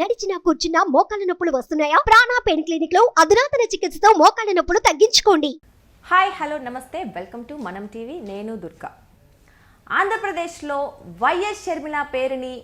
నడిచినా కూర్చున్నా మోకాళ్ళ నొప్పులు వస్తున్నాయా? ప్రాణా పెయిన్ క్లినిక్లో అధునాతన చికిత్సతో మోకాళ్ళ నొప్పులు తగ్గించుకోండి. హాయ్ హలో నమస్తే. Welcome to Manam TV. నేను దుర్గా. ఆంధ్రప్రదేశ్లో వైఎస్ షర్మిల పేరుని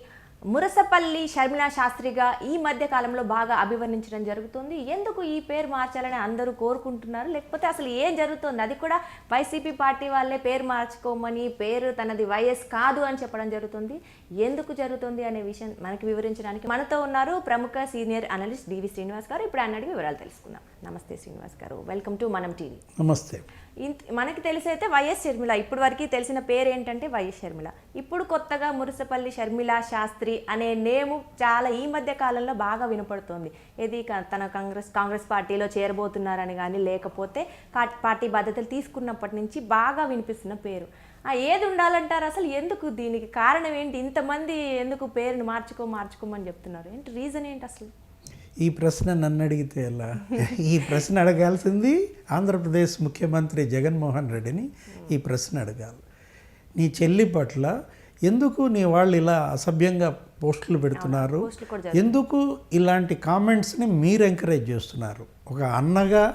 మురసపల్లి షర్మిల శాస్త్రిగా ఈ మధ్య కాలంలో బాగా అభివర్ణించడం జరుగుతుంది. ఎందుకు ఈ పేరు మార్చాలని అందరూ కోరుకుంటున్నారు? లేకపోతే అసలు ఏం జరుగుతుంది? అది కూడా వైసీపీ పార్టీ వాళ్ళే పేరు మార్చుకోమని పేరు తనది వైఎస్ కాదు అని చెప్పడం జరుగుతుంది. ఎందుకు జరుగుతుంది అనే విషయం మనకి వివరించడానికి మనతో ఉన్నారు ప్రముఖ సీనియర్ అనలిస్ట్ డివి శ్రీనివాస్ గారు. ఇప్పుడు అడిగి వివరాలు తెలుసుకుందాం. నమస్తే శ్రీనివాస్ గారు. Welcome to Manam TV. నమస్తే. ఇంత- మనకి తెలిసి అయితే వైఎస్ షర్మిల ఇప్పటి వరకు తెలిసిన పేరు ఏంటంటే వైఎస్ షర్మిల. ఇప్పుడు కొత్తగా మురుసపల్లి షర్మిల శాస్త్రి అనే నేము చాలా ఈ మధ్య కాలంలో బాగా వినపడుతోంది. ఇది క- తన కాంగ్రెస్ కాంగ్రెస్ పార్టీలో చేరబోతున్నారని కానీ లేకపోతే పార్టీ బాధ్యతలు తీసుకున్నప్పటి నుంచి బాగా వినిపిస్తున్న పేరు. ఆ, ఏది ఉండాలంటారు అసలు? ఎందుకు దీనికి కారణం ఏంటి? ఇంతమంది ఎందుకు పేరుని మార్చుకో మార్చుకోమని చెప్తున్నారు. ఏంటి రీజన్ ఏంటి అసలు? ఈ ప్రశ్న నన్ను అడిగితే ఎలా? ఈ ప్రశ్న అడగాల్సింది ఆంధ్రప్రదేశ్ ముఖ్యమంత్రి జగన్మోహన్ రెడ్డిని ఈ ప్రశ్న అడగాలి. నీ చెల్లి పట్ల ఎందుకు నీ వాళ్ళు ఇలా అసభ్యంగా పోస్టులు పెడుతున్నారు? ఎందుకు ఇలాంటి కామెంట్స్ని మీరు ఎంకరేజ్ చేస్తున్నారు? ఒక అన్నగా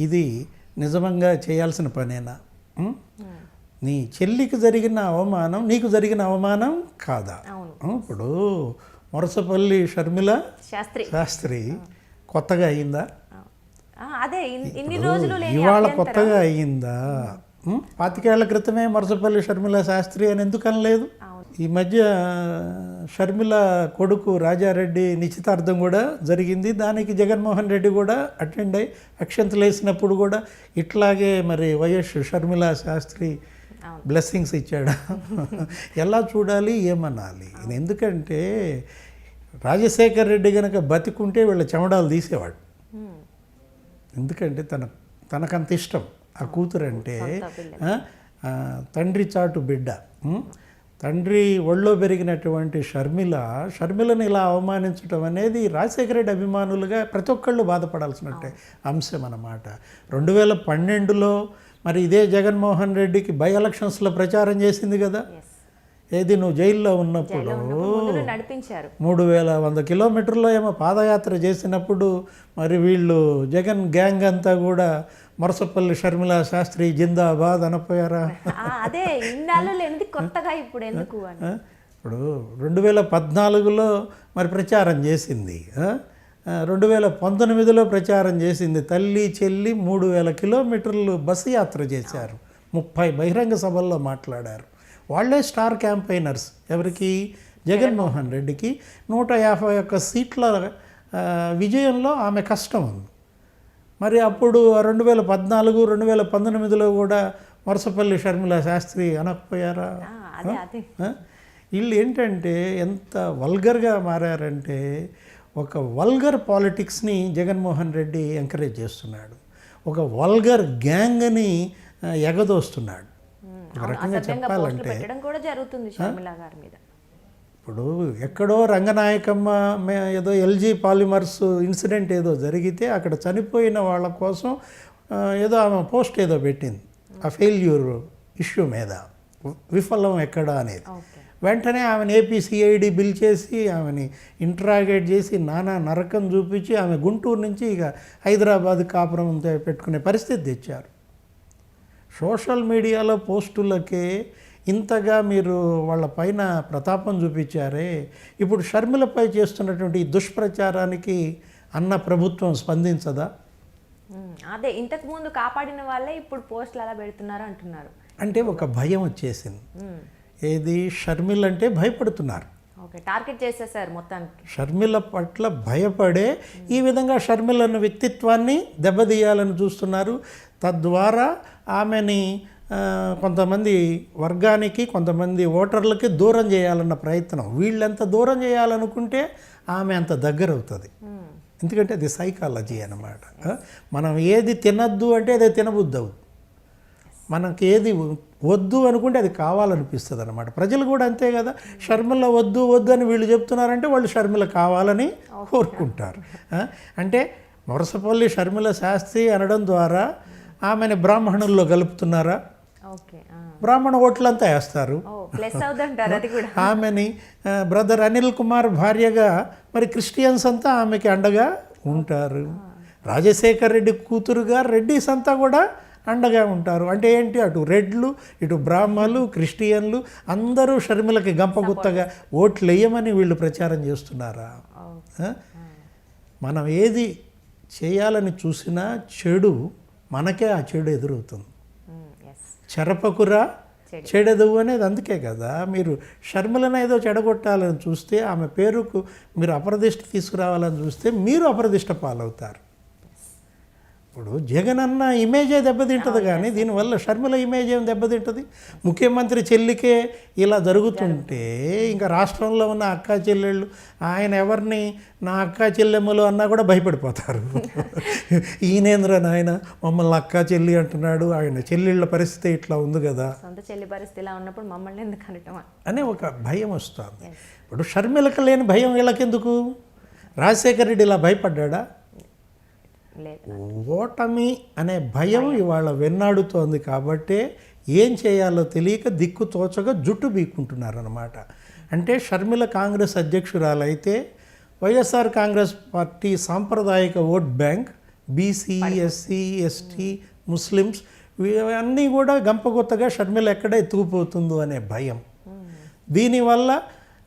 ఇది నిజంగా చేయాల్సిన పనేనా? నీ చెల్లికి జరిగిన అవమానం నీకు జరిగిన అవమానం కాదా? ఇప్పుడు మొరసపల్లి షర్మిల శాస్త్రి. శాస్త్రి కొత్తగా అయ్యిందా అదే ఇన్- ఇన్ని రోజులు ఇవాళ. కొత్తగా అయ్యిందా? పాతికేళ్ళ క్రితమే మొరసపల్లి షర్మిల శాస్త్రి అని ఎందుకు అనలేదు ఈ మధ్య షర్మిల కొడుకు రాజారెడ్డి నిశ్చితార్థం కూడా జరిగింది. దానికి జగన్మోహన్ రెడ్డి కూడా అటెండ్ అయ్యి అక్షంతలు వేసినప్పుడు కూడా ఇట్లాగే మరి వైఎస్ షర్మిల శాస్త్రి బ్లెస్సింగ్స్ ఇచ్చాడా. ఎలా చూడాలి ఏమనాలి? ఎందుకంటే రాజశేఖర్ రెడ్డి కనుక బతికుంటే వీళ్ళ చెమడాలు తీసేవాడు. ఎందుకంటే తన తనకంత ఇష్టం. ఆ కూతురు అంటే తండ్రి చాటు బిడ్డ? తండ్రి ఒళ్ళో పెరిగినటువంటి షర్మిల షర్మిలను ఇలా అవమానించడం అనేది రాజశేఖర రెడ్డి అభిమానులుగా ప్రతి ఒక్కళ్ళు బాధపడాల్సినట్టే అంశం అన్నమాట. రెండు వేల పన్నెండులో మరి ఇదే జగన్మోహన్ రెడ్డికి బై ఎలక్షన్స్లో ప్రచారం చేసింది కదా. ఏది నువ్వు జైల్లో ఉన్నప్పుడు? నడిపించారు. మూడు వేల వంద కిలోమీటర్లో ఏమో పాదయాత్ర చేసినప్పుడు మరి వీళ్ళు జగన్ గ్యాంగ్ అంతా కూడా మొరసపల్లి షర్మిల శాస్త్రి జిందాబాద్ అనపోయారా? అదే ఇన్నాళ్ళు కొత్తగా ఇప్పుడు ఎందుకు? ఇప్పుడు రెండు వేల పద్నాలుగులో మరి ప్రచారం చేసింది. రెండు వేల పంతొమ్మిదిలో ప్రచారం చేసింది. తల్లి చెల్లి మూడు వేల కిలోమీటర్లు బస్సు యాత్ర చేశారు. ముప్పై బహిరంగ సభల్లో మాట్లాడారు. వాళ్ళే స్టార్ క్యాంపైనర్స్ ఎవరికి? జగన్మోహన్ రెడ్డికి. నూట యాభై ఒక్క సీట్ల విజయంలో ఆమె కష్టం ఉంది. మరి అప్పుడు రెండు వేల పద్నాలుగు రెండు వేల పంతొమ్మిదిలో కూడా వరుసపల్లి షర్మిల శాస్త్రి అనకపోయారా? వీళ్ళు ఏంటంటే ఎంత వల్గర్గా మారారంటే ఒక వల్గర్ పాలిటిక్స్ని జగన్మోహన్ రెడ్డి ఎంకరేజ్ చేస్తున్నాడు. ఒక వల్గర్ గ్యాంగ్ని ఎగదోస్తున్నాడు. ఒక రకంగా చెప్పాలంటే. కూడా జరుగుతుంది షర్మిల గారి మీద. ఇప్పుడు ఎక్కడో రంగనాయకమ్మ ఏదో ఎల్జీ పాలిమర్స్ ఇన్సిడెంట్ ఏదో జరిగితే అక్కడ చనిపోయిన వాళ్ళ కోసం ఏదో ఆమె పోస్ట్ ఏదో పెట్టింది. ఆ ఫెయిల్యూర్ ఇష్యూ మీద. విఫలం ఎక్కడ అనేది. వెంటనే ఆమెను ఏపీసీఐడి బిల్ చేసి ఆమెని ఇంట్రాగేట్ చేసి నానా నరకం చూపించి ఆమె గుంటూరు నుంచి ఇక హైదరాబాద్ కాపురం పెట్టుకునే పరిస్థితి తెచ్చారు. సోషల్ మీడియాలో పోస్టులకే ఇంతగా మీరు వాళ్ళ పైన ప్రతాపం చూపించారే. ఇప్పుడు షర్మిలపై చేస్తున్నటువంటి దుష్ప్రచారానికి అన్న ప్రభుత్వం స్పందించదా? అదే ఇంతకు ముందు కాపాడిన వాళ్ళే ఇప్పుడు పోస్టులు అలా పెడుతున్నారు అంటున్నారు. అంటే ఒక భయం వచ్చేసింది. ఏది? షర్మిల్ అంటే భయపడుతున్నారు. ఓకే టార్గెట్ చేసేసారు మొత్తానికి. షర్మిల పట్ల భయపడే ఈ విధంగా షర్మిలను వ్యక్తిత్వాన్ని దెబ్బతీయాలని చూస్తున్నారు. తద్వారా ఆమెని కొంతమంది వర్గానికి కొంతమంది ఓటర్లకి దూరం చేయాలన్న ప్రయత్నం. వీళ్ళెంత దూరం చేయాలనుకుంటే ఆమె అంత దగ్గర అవుతుంది ఎందుకంటే అది సైకాలజీ అన్నమాట. ఆ? మనం ఏది తినద్దు అంటే అది తినబుద్ధి అవుతుంది మనకి ఏది వద్దు అనుకుంటే అది కావాలనిపిస్తుంది అనమాట ప్రజలు కూడా అంతే కదా. షర్మిల వద్దు వద్దు అని వీళ్ళు చెప్తున్నారంటే వాళ్ళు షర్మిల కావాలని కోరుకుంటారు? అంటే మొరసపల్లి షర్మిల శాస్త్రి అనడం ద్వారా ఆమెను బ్రాహ్మణుల్లో కలుపుతున్నారా. బ్రాహ్మణ ఓట్లంతా వేస్తారు. ఆమెని బ్రదర్ అనిల్ కుమార్ భార్యగా మరి క్రిస్టియన్స్ అంతా ఆమెకి అండగా ఉంటారు. రాజశేఖర్ రెడ్డి కూతురుగా రెడ్డిస్ అంతా కూడా అండగా ఉంటారు. అంటే ఏంటి? అటు రెడ్లు ఇటు బ్రాహ్మలు క్రిస్టియన్లు అందరూ షర్మిలకి గంపగుత్తగా ఓట్లు వేయమని వీళ్ళు ప్రచారం చేస్తున్నారా? మనం ఏది చేయాలని చూసినా చెడు మనకే ఆ చెడు ఎదురవుతుంది. ఎస్ చెరపకురా చెడెదు అనేది అందుకే కదా. మీరు షర్మిలను ఏదో చెడగొట్టాలని చూస్తే ఆమె పేరుకు మీరు అప్రదిష్ట తీసుకురావాలని చూస్తే మీరు అప్రదిష్ట పాలవుతారు. ఇప్పుడు జగన్ అన్న ఇమేజే దెబ్బతింటుంది కానీ దీనివల్ల షర్మిల ఇమేజ్ ఏం దెబ్బతింటుంది? ముఖ్యమంత్రి చెల్లికే ఇలా జరుగుతుంటే ఇంకా రాష్ట్రంలో ఉన్న అక్కా చెల్లెళ్ళు ఆయన ఎవరిని నా అక్కా చెల్లెమ్మలు అన్నా కూడా భయపడిపోతారు. ఈయనేంద్ర నాయన మమ్మల్ని అక్కా చెల్లి అంటున్నాడు ఆయన చెల్లెళ్ళ పరిస్థితి ఇట్లా ఉంది కదా. సొంత చెల్లి పరిస్థితి ఇలా ఉన్నప్పుడు మమ్మల్ని ఎందుకు అనటం అనే ఒక భయం వస్తుంది. ఇప్పుడు షర్మిలకు లేని భయం వీళ్ళకెందుకు? రాజశేఖర రెడ్డి ఇలా భయపడ్డా ఓటమి అనే భయం ఇవాళ వెన్నాడుతోంది కాబట్టే ఏం చేయాలో తెలియక దిక్కు తోచగా జుట్టు బీక్కుంటున్నారన్నమాట. అంటే షర్మిల కాంగ్రెస్ అధ్యక్షురాలైతే వైఎస్ఆర్ కాంగ్రెస్ పార్టీ సాంప్రదాయిక vote bank BC SC ST Muslims ఇవన్నీ కూడా గంపగొత్తగా షర్మిల ఎక్కడ ఎత్తుకుపోతుందో అనే భయం. దీనివల్ల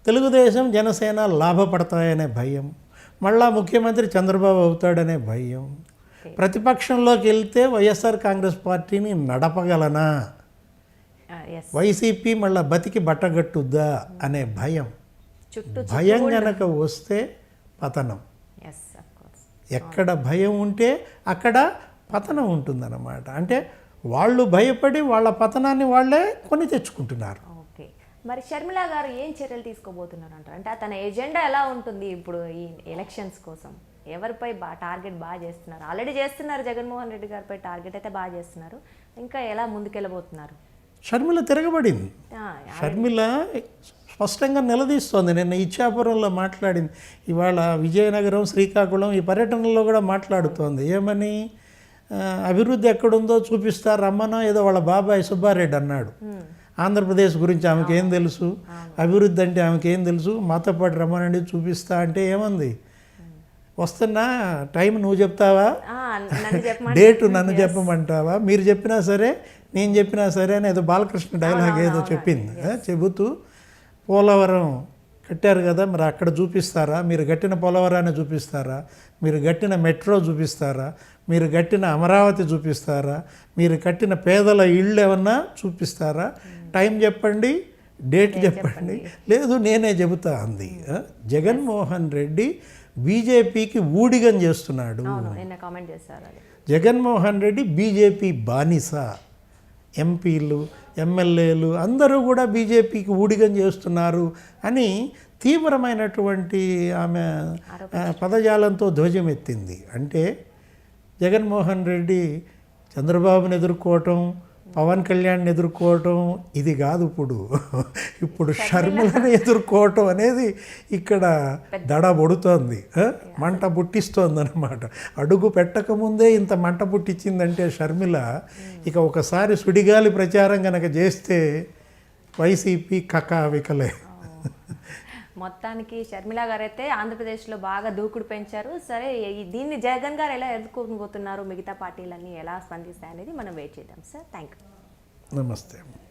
తెలుగుదేశం జనసేన లాభపడతాయనే భయం. మళ్ళా ముఖ్యమంత్రి చంద్రబాబు అవుతాడనే భయం. ప్రతిపక్షంలోకి వెళ్తే వైఎస్ఆర్ కాంగ్రెస్ పార్టీని నడపగలనా? వైసీపీ మళ్ళా బతికి బట్టగట్టుద్దా అనే భయం. భయం గనక వస్తే పతనం. ఎక్కడ భయం ఉంటే అక్కడ పతనం ఉంటుందన్నమాట. అంటే వాళ్ళు భయపడి వాళ్ళ పతనాన్ని వాళ్ళే కొని తెచ్చుకుంటున్నారు. మరి షర్మిల గారు ఏం చర్యలు తీసుకోబోతున్నారు అంటారు అంటే తన ఎజెండా ఎలా ఉంటుంది ఇప్పుడు ఈ ఎలక్షన్స్ కోసం? ఎవరిపై బా టార్గెట్ బాగా చేస్తున్నారు? ఆల్రెడీ చేస్తున్నారు జగన్మోహన్ రెడ్డి గారిపై టార్గెట్ అయితే బాగా చేస్తున్నారు. ఇంకా ఎలా ముందుకెళ్ళబోతున్నారు? షర్మిల తిరగబడింది. షర్మిల స్పష్టంగా నిలదీస్తోంది. నిన్న ఇచ్చాపురంలో మాట్లాడింది. ఇవాళ విజయనగరం శ్రీకాకుళం ఈ పర్యటనలో కూడా మాట్లాడుతోంది. ఏమని? అభివృద్ధి ఎక్కడుందో చూపిస్తారు రమ్మనో? ఏదో వాళ్ళ బాబాయ్ సుబ్బారెడ్డి అన్నాడు. ఆంధ్రప్రదేశ్ గురించి ఆమెకి ఏం తెలుసు? అభివృద్ధి అంటే ఆమెకి ఏం తెలుసు? మాతో పాటు రమ్మనండి చూపిస్తా అంటే ఏమంది? వస్తున్నా టైం నువ్వు చెప్తావా? డేటు నన్ను చెప్పమంటావా? మీరు చెప్పినా సరే నేను చెప్పినా సరే అని ఏదో బాలకృష్ణ డైలాగ్ ఏదో చెప్పింది. చెబుతూ పోలవరం కట్టారు కదా మరి అక్కడ చూపిస్తారా? మీరు గట్టిన పోలవరాన్ని చూపిస్తారా? మీరు గట్టిన మెట్రో చూపిస్తారా? మీరు గట్టిన అమరావతి చూపిస్తారా? మీరు కట్టిన పేదల ఇళ్ళు ఏమన్నా చూపిస్తారా? టైం చెప్పండి డేట్ చెప్పండి. లేదు నేనే చెబుతా అంది. ఆ, జగన్మోహన్ రెడ్డి బీజేపీకి ఊడిగం చేస్తున్నాడు. జగన్మోహన్ రెడ్డి బీజేపీ బానిస. ఎంపీలు ఎమ్మెల్యేలు అందరూ కూడా బీజేపీకి ఊడిగం చేస్తున్నారు అని తీవ్రమైనటువంటి ఆమె పదజాలంతో ధ్వజమెత్తింది. అంటే జగన్మోహన్ రెడ్డి చంద్రబాబుని ఎదుర్కోవటం పవన్ కళ్యాణ్ని ఎదుర్కోవటం ఇది కాదు ఇప్పుడు. ఇప్పుడు షర్మిలను ఎదుర్కోవటం అనేది ఇక్కడ దడ పొడుతోంది? మంట పుట్టిస్తోంది అనమాట అడుగు పెట్టకముందే ఇంత మంట పుట్టించిందంటే షర్మిల ఇక ఒకసారి సుడిగాలి ప్రచారం కనుక చేస్తే వైసీపీ కకావికలే మొత్తానికి షర్మిల గారు అయితే ఆంధ్రప్రదేశ్లో బాగా దూకుడు పెంచారు. సరే దీన్ని జగన్ గారు ఎలా ఎదుర్కోబోతున్నారు? మిగతా పార్టీలన్నీ ఎలా స్పందిస్తాయి అనేది మనం వెయిట్ చేద్దాం. సార్ థ్యాంక్ యూ నమస్తే